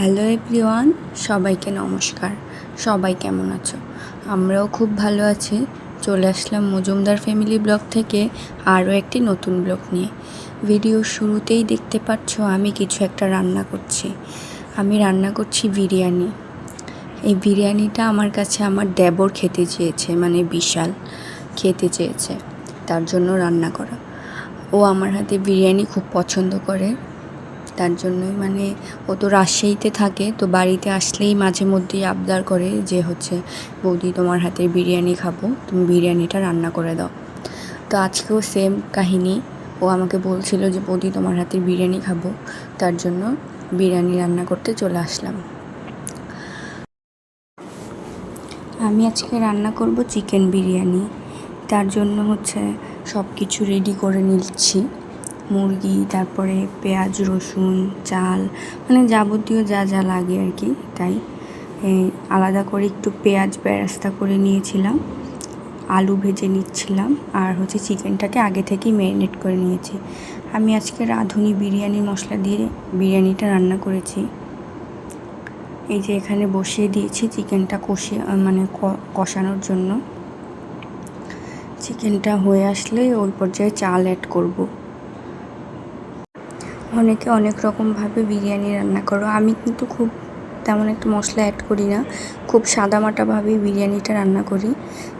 Hello everyone, সবাইকে নমস্কার। সবাই কেমন আছো? আমরাও খুব ভালো আছি। চলে আসলাম মজুমদার ফ্যামিলি ব্লগ থেকে আরও একটি নতুন ব্লগ নিয়ে। ভিডিও শুরুতেই দেখতে পাচ্ছ আমি কিছু একটা রান্না করছি। আমি রান্না করছি বিরিয়ানি। এই বিরিয়ানিটা আমার কাছে আমার দেবর খেতে চেয়েছে মানে বিশাল খেতে চেয়েছে। তার জন্য রান্না করা। ও আমার হাতে বিরিয়ানি খুব পছন্দ করে। তার জন্যই মানে ও তো রাজশাহীতে থাকে, তো বাড়িতে আসলেই মাঝে মধ্যেই আবদার করে যে হচ্ছে, বৌদি, তোমার হাতের বিরিয়ানি খাব, তুমি বিরিয়ানিটা রান্না করে দাও। তো আজকেও সেম কাহিনী। ও আমাকে বলছিল যে, বৌদি, তোমার হাতের বিরিয়ানি খাব। তার জন্য বিরিয়ানি রান্না করতে চলে আসলাম। আমি আজকে রান্না করব চিকেন বিরিয়ানি। তার জন্য হচ্ছে সব কিছু রেডি করে নিচ্ছি। মুরগি, তারপরে পেঁয়াজ, রসুন, চাল মানে যাবতীয় যা যা লাগে আর কি, তাই। আলাদা করে একটু পেঁয়াজ বেরাস্তা করে নিয়েছিলাম, আলু ভেজে নিচ্ছিলাম, আর হচ্ছে চিকেনটাকে আগে থেকেই ম্যারিনেট করে নিয়েছি। আমি আজকে রাঁধুনি বিরিয়ানি মশলা দিয়ে বিরিয়ানিটা রান্না করেছি। এই যে এখানে বসিয়ে দিয়েছি চিকেনটা কষিয়ে মানে কষানোর জন্য। চিকেনটা হয়ে আসলে ওই পর্যায়ে চাল অ্যাড করব। অনেকে অনেক রকমভাবে বিরিয়ানি রান্না করো। আমি কিন্তু খুব তেমন একটা মশলা অ্যাড করি না। খুব সাদামাটাভাবেই বিরিয়ানিটা রান্না করি,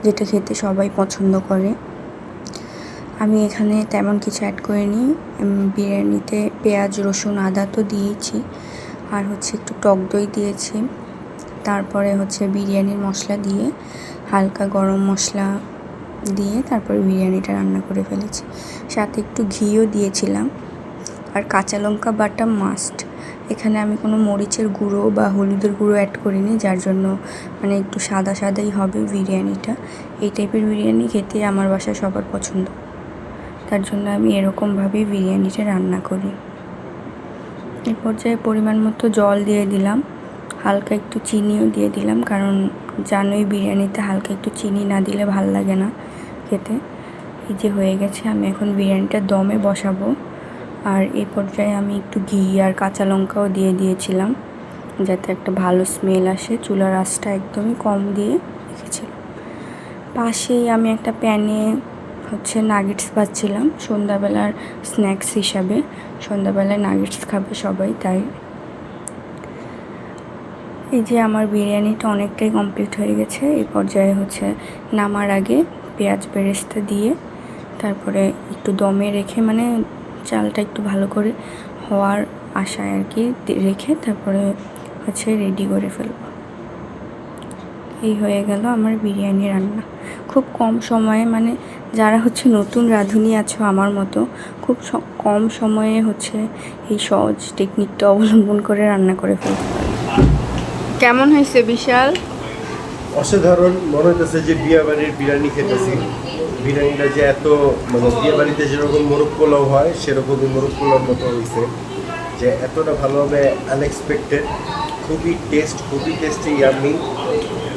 যেটা খেতে সবাই পছন্দ করে। আমি এখানে তেমন কিছু অ্যাড করিনি। বিরিয়ানিতে পেঁয়াজ, রসুন, আদা তো দিয়েছি, আর হচ্ছে একটু টক দই দিয়েছি। তারপরে হচ্ছে বিরিয়ানির মশলা দিয়ে হালকা গরম মশলা দিয়ে তারপরে বিরিয়ানিটা রান্না করে ফেলেছি। সাথে একটু ঘিও দিয়েছিলাম। আর কাঁচা লঙ্কা বাটা মাস্ট এখানে আমি কোনো মরিচের গুঁড়ো বা হলুদের গুঁড়ো অ্যাড করিনি, যার জন্য মানে একটু সাদা সাদাই হবে বিরিয়ানিটা। এই টাইপের বিরিয়ানি খেতে আমার বাসায় সবার পছন্দ। তার জন্য আমি এরকমভাবেই বিরিয়ানিটা রান্না করি। এই পর্যায়ে পরিমাণ মতো জল দিয়ে দিলাম। হালকা একটু চিনিও দিয়ে দিলাম, কারণ জানোই বিরিয়ানিতে হালকা একটু চিনি না দিলে ভালো লাগে না খেতে। এই যে হয়ে গেছে, আমি এখন বিরিয়ানিটা দমে বসাবো। আর এই পর্যায়ে আমি একটু ঘি আর কাঁচা লঙ্কাও দিয়ে দিয়েছিলাম, যাতে একটা ভালো স্মেল আসে। চুলার আঁচটা একদমই কম দিয়ে রেখেছিলাম। পাশেই আমি একটা প্যানে হচ্ছে নাগেটস পাচ্ছিলাম সন্ধ্যাবেলার স্ন্যাক্স হিসাবে। সন্ধ্যাবেলায় নাগেটস খাবে সবাই, তাই। এই যে আমার বিরিয়ানিটা অনেকটাই কমপ্লিট হয়ে গেছে এই পর্যায়ে হচ্ছে নামার আগে পেঁয়াজ বেরেস্তা দিয়ে, তারপরে একটু দমে রেখে মানে চালটা একটু ভালো করে হওয়ার আশায় আর কি রেখে তারপরে হচ্ছে রেডি করে ফেলব। এই হয়ে গেল আমার বিরিয়ানি রান্না। খুব কম সময়ে মানে যারা হচ্ছে নতুন রাঁধুনি আছো আমার মতো, খুব কম সময়ে হচ্ছে এই সহজ টেকনিকটা অবলম্বন করে রান্না করে ফেলতে কেমন হয়েছে বিশাল? অসাধারণ মনে হইতেছে যে বিয়ে বাড়ির বিরিয়ানি খেতেছি। বিরিয়ানিটা যে এত মানে বিয়ে বাড়িতে যেরকম মোরগ পোলাও হয়, সেরকমই মোরগ পোলাওর মতো হয়েছে যে এতটা ভালোভাবে আনএক্সপেক্টেড খুবই টেস্ট খুবই টেস্টি ইয়ামি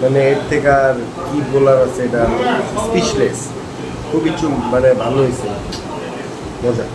মানে এর থেকে আর কি বলার আছে এটা? স্পিচলেস খুবই চুম মানে ভালো হয়েছে মজা।